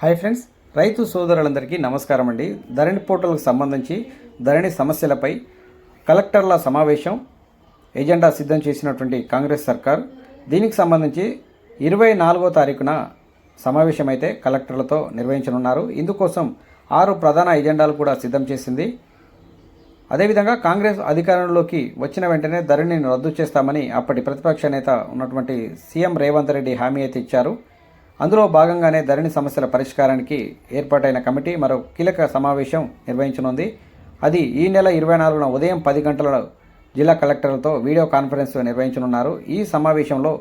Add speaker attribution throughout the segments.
Speaker 1: Hi friends రైతు సోదరులందరికీ నమస్కారం అండి. ధరణి పోర్టల్కు సంబంధించి ధరణి సమస్యలపై కలెక్టర్ల సమావేశం ఎజెండా సిద్ధం చేసినటువంటి కాంగ్రెస్ సర్కార్. దీనికి సంబంధించి ఇరవై నాలుగో తారీఖున సమావేశం అయితే కలెక్టర్లతో నిర్వహించనున్నారు. ఇందుకోసం ఆరు ప్రధాన ఎజెండాలు కూడా సిద్ధం చేసింది. అదేవిధంగా కాంగ్రెస్ అధికారంలోకి వచ్చిన వెంటనే ధరణిని రద్దు చేస్తామని అప్పటి ప్రతిపక్ష నేత ఉన్నటువంటి సీఎం రేవంత్ రెడ్డి హామీ అయితే ఇచ్చారు. అందులో భాగంగానే ధరణి సమస్యల పరిష్కారానికి ఏర్పాటైన కమిటీ మరో కీలక సమావేశం నిర్వహించనుంది. అది ఈ నెల ఇరవై నాలుగున ఉదయం పది గంటల జిల్లా కలెక్టర్లతో వీడియో కాన్ఫరెన్స్ నిర్వహించనున్నారు. ఈ సమావేశంలో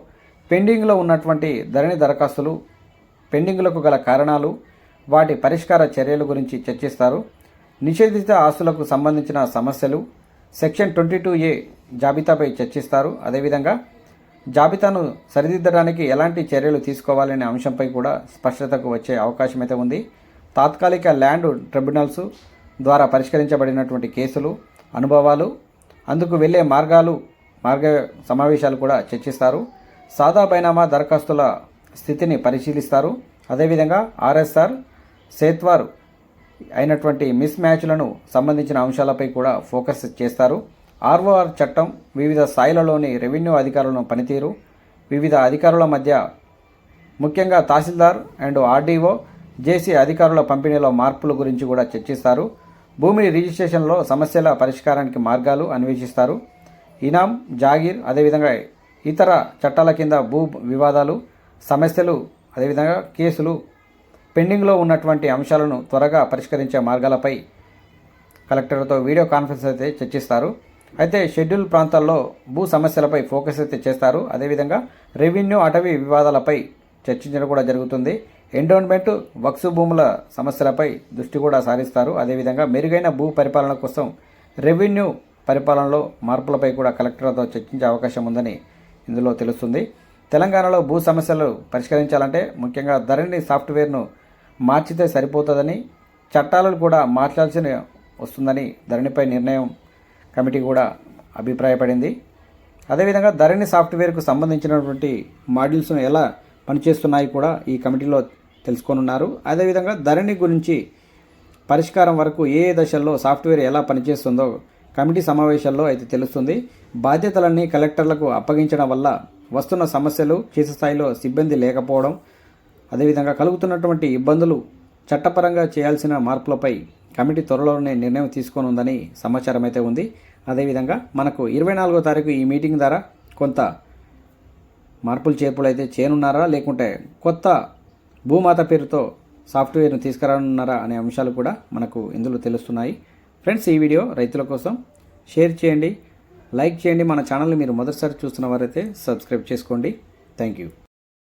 Speaker 1: పెండింగ్లో ఉన్నటువంటి ధరణి దరఖాస్తులు పెండింగ్లకు గల కారణాలు వాటి పరిష్కార చర్యల గురించి చర్చిస్తారు. నిషేధిత ఆస్తులకు సంబంధించిన సమస్యలు సెక్షన్ ట్వంటీ టూ ఏ జాబితాపై చర్చిస్తారు. అదేవిధంగా జాబితాను సరిదిద్దడానికి ఎలాంటి చర్యలు తీసుకోవాలనే అంశంపై కూడా స్పష్టతకు వచ్చే అవకాశం అయితే ఉంది. తాత్కాలిక ల్యాండ్ ట్రిబ్యునల్స్ ద్వారా పరిష్కరించబడినటువంటి కేసులు అనుభవాలు అందుకు వెళ్ళే మార్గాలు మార్గ సమావేశాలు కూడా చర్చిస్తారు. సాదా బైనామా దరఖాస్తుల స్థితిని పరిశీలిస్తారు. అదేవిధంగా ఆర్ఎస్ఆర్ సేత్వార్ అయినటువంటి మిస్ మ్యాచ్లను సంబంధించిన అంశాలపై కూడా ఫోకస్ చేస్తారు. ఆర్ఓఆర్ చట్టం వివిధ స్థాయిలలోని రెవెన్యూ అధికారులను పనితీరు వివిధ అధికారుల మధ్య ముఖ్యంగా తహసీల్దార్ అండ్ ఆర్డీఓ జేసీ అధికారుల పంపిణీలో మార్పుల గురించి కూడా చర్చిస్తారు. భూమి రిజిస్ట్రేషన్లో సమస్యల పరిష్కారానికి మార్గాలు అన్వేషిస్తారు. ఇనాం జాగీర్ అదేవిధంగా ఇతర చట్టాల కింద భూ వివాదాలు సమస్యలు అదేవిధంగా కేసులు పెండింగ్లో ఉన్నటువంటి అంశాలను త్వరగా పరిష్కరించే మార్గాలపై కలెక్టర్తో వీడియో కాన్ఫరెన్స్ అయితే చర్చిస్తారు. అయితే షెడ్యూల్ ప్రాంతాల్లో భూ సమస్యలపై ఫోకస్ అయితే చేస్తారు. అదేవిధంగా రెవెన్యూ అటవీ వివాదాలపై చర్చించడం కూడా జరుగుతుంది. ఎండోన్మెంట్ వక్సు భూముల సమస్యలపై దృష్టి కూడా సారిస్తారు. అదేవిధంగా మెరుగైన భూ పరిపాలన కోసం రెవెన్యూ పరిపాలనలో మార్పులపై కూడా కలెక్టర్లతో చర్చించే అవకాశం ఉందని ఇందులో తెలుస్తుంది. తెలంగాణలో భూ సమస్యలు పరిష్కరించాలంటే ముఖ్యంగా ధరణి సాఫ్ట్వేర్ను మార్చితే సరిపోతుందని చట్టాలను కూడా మార్చాల్సిన వస్తుందని ధరణిపై నిర్ణయం కమిటీ కూడా అభిప్రాయపడింది. అదేవిధంగా ధరణి సాఫ్ట్వేర్కు సంబంధించినటువంటి మాడ్యూల్స్ను ఎలా పనిచేస్తున్నాయి కూడా ఈ కమిటీలో తెలుసుకోనున్నారు. అదేవిధంగా ధరణి గురించి పరిష్కారం వరకు ఏ దశల్లో సాఫ్ట్వేర్ ఎలా పనిచేస్తుందో కమిటీ సమావేశాల్లో అయితే తెలుస్తుంది. బాధ్యతలన్నీ కలెక్టర్లకు అప్పగించడం వల్ల వస్తున్న సమస్యలు క్షేత్రస్థాయిలో సిబ్బంది లేకపోవడం అదేవిధంగా కలుగుతున్నటువంటి ఇబ్బందులు చట్టపరంగా చేయాల్సిన మార్పులపై కమిటీ త్వరలోనే నిర్ణయం తీసుకోనుందని సమాచారం అయితే ఉంది. అదేవిధంగా మనకు ఇరవై నాలుగో తారీఖు ఈ మీటింగ్ ద్వారా కొంత మార్పులు చేర్పులు అయితే చేయనున్నారా? లేకుంటే కొత్త భూమాత పేరుతో సాఫ్ట్వేర్ను తీసుకురానున్నారా అనే అంశాలు కూడా మనకు ఇందులో తెలుస్తున్నాయి. ఫ్రెండ్స్ ఈ వీడియో రైతుల కోసం షేర్ చేయండి. లైక్ చేయండి. మన ఛానల్ని మీరు మొదటిసారి చూస్తున్న వారైతే సబ్స్క్రైబ్ చేసుకోండి. Thank you.